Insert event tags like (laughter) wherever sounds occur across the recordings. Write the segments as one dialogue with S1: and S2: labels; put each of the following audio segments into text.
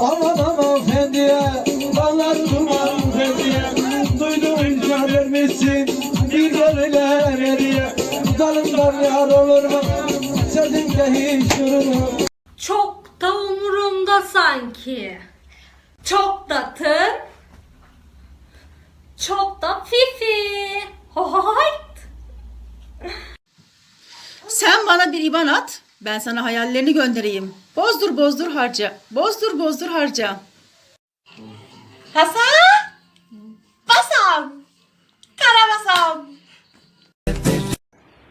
S1: Aman aman fendiye Anlattım an fendiye Duydum vermişsin Bir gönüle hediye Dalından yar olur mu Sözümde hiç durur mu
S2: Çok da umurumda sanki. Çok da tın. Çok da fifi. Hohoyt.
S3: Sen bana bir IBAN at. Ben sana hayallerini göndereyim. Bozdur bozdur harca. Bozdur bozdur harca.
S4: Hasan! Basam! Karabasam!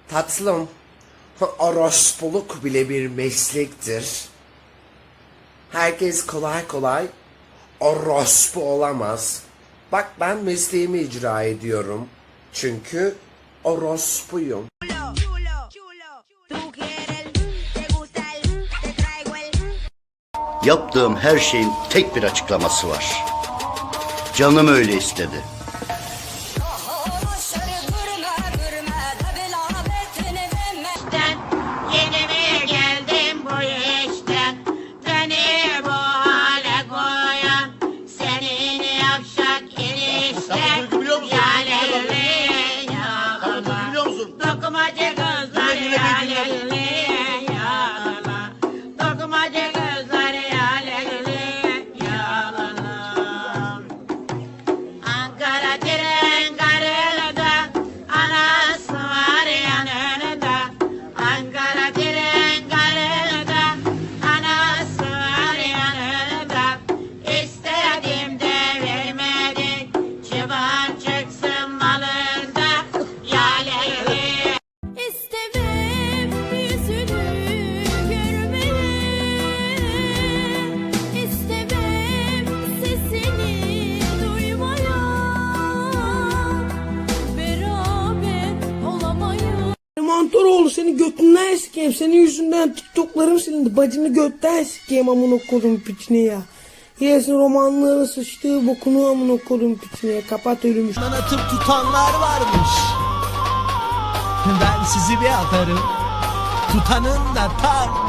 S5: Tatlım, orospuluk bile bir meslektir. Herkes kolay kolay orospu olamaz. Bak ben mesleğimi icra ediyorum. Çünkü orospuyum.
S6: Yaptığım her şeyin tek bir açıklaması var. Canım öyle istedi.
S7: Seni götünden sikeyim. Senin yüzünden TikTok'larım silindi. Bacını götten sikeyim amına kodum piçine ya. Yesin romanları sıçtığı bokunu amına kodum piçine ya. Kapat ölümüş.
S1: Atıp tutanlar varmış Ben sizi bir atarım Tutanın da tam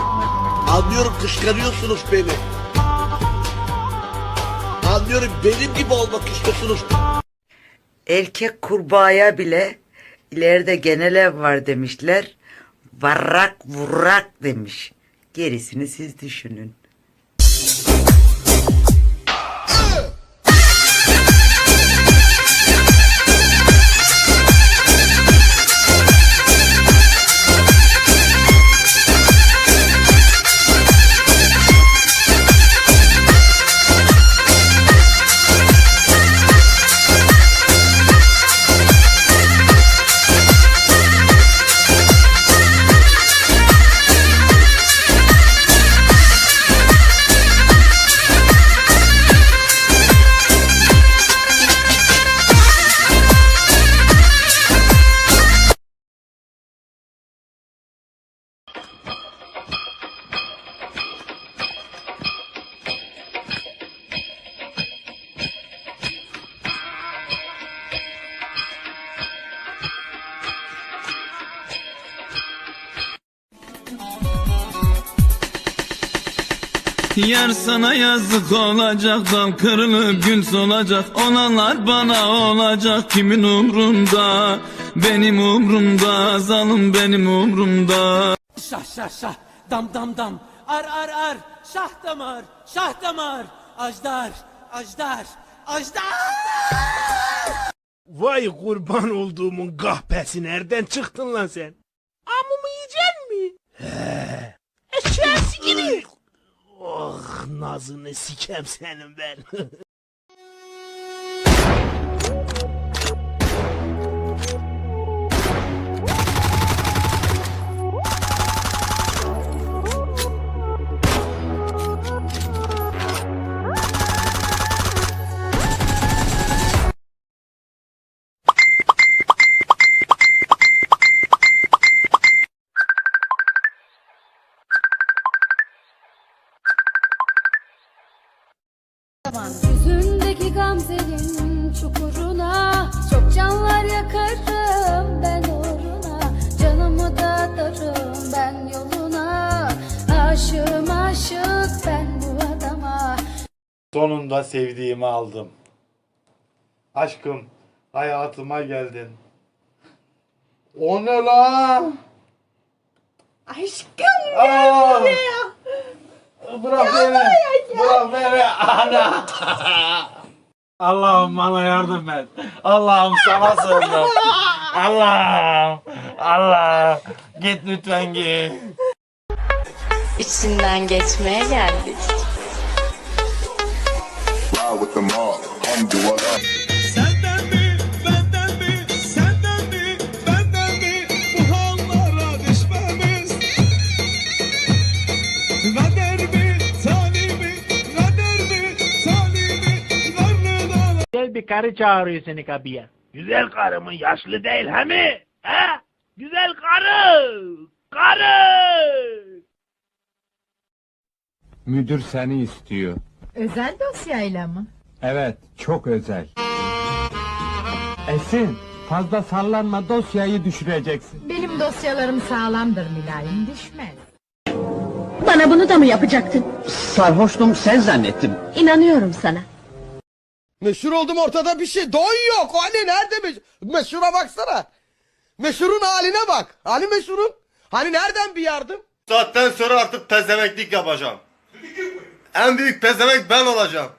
S8: Anlıyorum kıskanıyorsunuz beni. Anlıyorum benim gibi olmak istiyorsunuz.
S9: Erkek kurbağaya bile ileride genel ev var demişler. Varrak vurrak demiş. Gerisini siz düşünün.
S1: Yar sana yazık olacak Dal kırılıp gün solacak Olanlar bana olacak Kimin umrunda Benim umrumda Zalım benim umrumda
S7: Şah şah şah. Dam dam dam. Ar ar ar. Şah damar. Şah damar. Ajdar. Ajdar. Ajdar.
S8: Vay kurban olduğumun kahpesi nereden çıktın lan sen? Amımı yiyecek mi? He. Eşeğsi gibi. Oh nazını sikem senin ben. (laughs)
S10: Yüzündeki gamzenin çukuruna Çok canlar yakarım ben uğruna Canımı da atarım ben yoluna Aşığım aşık ben bu adama
S11: Sonunda sevdiğimi aldım. Aşkım, hayatıma geldin. O ne lan?
S12: Aşkım
S11: Aa! Bırak beni. Bırak beni. Ana. Allah'ım bana yardım et. Allah'ım sana sığındım. Allah'ım. Allah. Git lütfen git.
S13: İçinden geçmeye geldik.
S14: Güzel bir karı çağırıyor seni kapıya. Güzel karı mı? Yaşlı değil he mi? He? Güzel karı! Karı!
S11: Müdür seni istiyor.
S12: Özel dosyayla mı?
S11: Evet, çok özel. Esin, fazla sallanma dosyayı düşüreceksin.
S12: Benim dosyalarım sağlamdır mülayim düşmez.
S13: Bana bunu da mı yapacaktın?
S15: Sarhoştum sen zannettim.
S13: İnanıyorum sana.
S16: Meşhur oldum ortada bir şey. Don yok. Hani nerede meşhur? Meşhura baksana. Meşhurun haline bak. Hani meşhurun? Hani nereden bir yardım?
S11: Saatten sonra artık pezemeklik yapacağım. En büyük pezemek ben olacağım.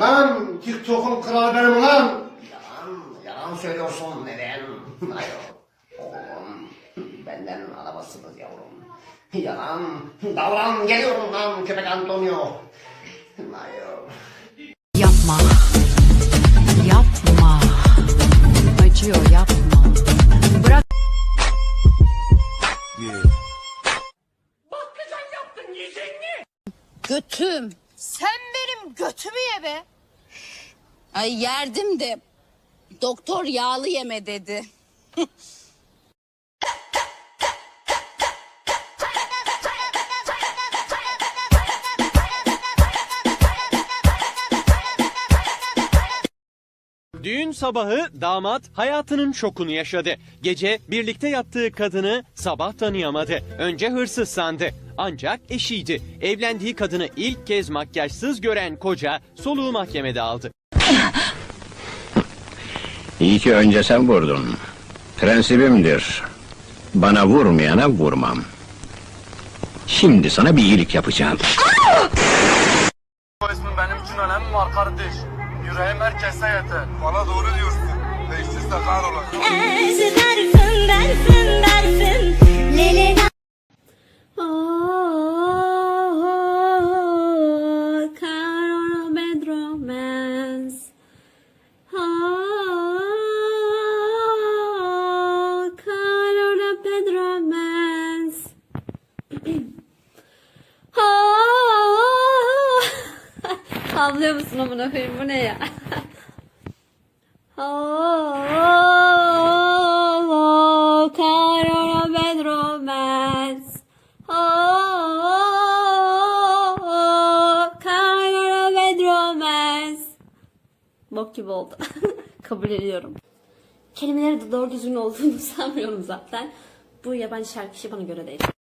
S17: Lan TikTok'un kralı benim lan. Yalan, yalan söylüyorsun neden? Hayır. Oğlum, benden alamazsınız yavrum. Yalan, davran geliyorum lan köpek Antonio. Hayır.
S13: Yapma. Yapma. Acıyor yapma. Bırak. Götüm. Sen benim götümü ye be. Ay yerdim de. Doktor yağlı yeme dedi.
S14: Düğün sabahı damat hayatının şokunu yaşadı. Gece birlikte yattığı kadını sabah tanıyamadı. Önce hırsız sandı. Ancak eşiydi. Evlendiği kadını ilk kez makyajsız gören koca soluğu mahkemede aldı.
S15: İyi ki önce sen vurdun. Prensibimdir. Bana vurmayana vurmam. Şimdi sana bir iyilik yapacağım.
S11: Bu ismin benim için önemi var kardeş. Yüreğim herkese yeter. Bana doğru diyorsun. Değiştirse kahrolur.
S18: Dersin Havlıyor musun amına koyayım bu ne ya? Oh, Carol Bad Romance. Carol Bad Romance. Bok gibi oldu. (laughs) Kabul ediyorum. Kelimeleri de doğru düzgün olduğunu (laughs) sanmıyorum zaten. Bu yabancı şarkı işi bana göre değil.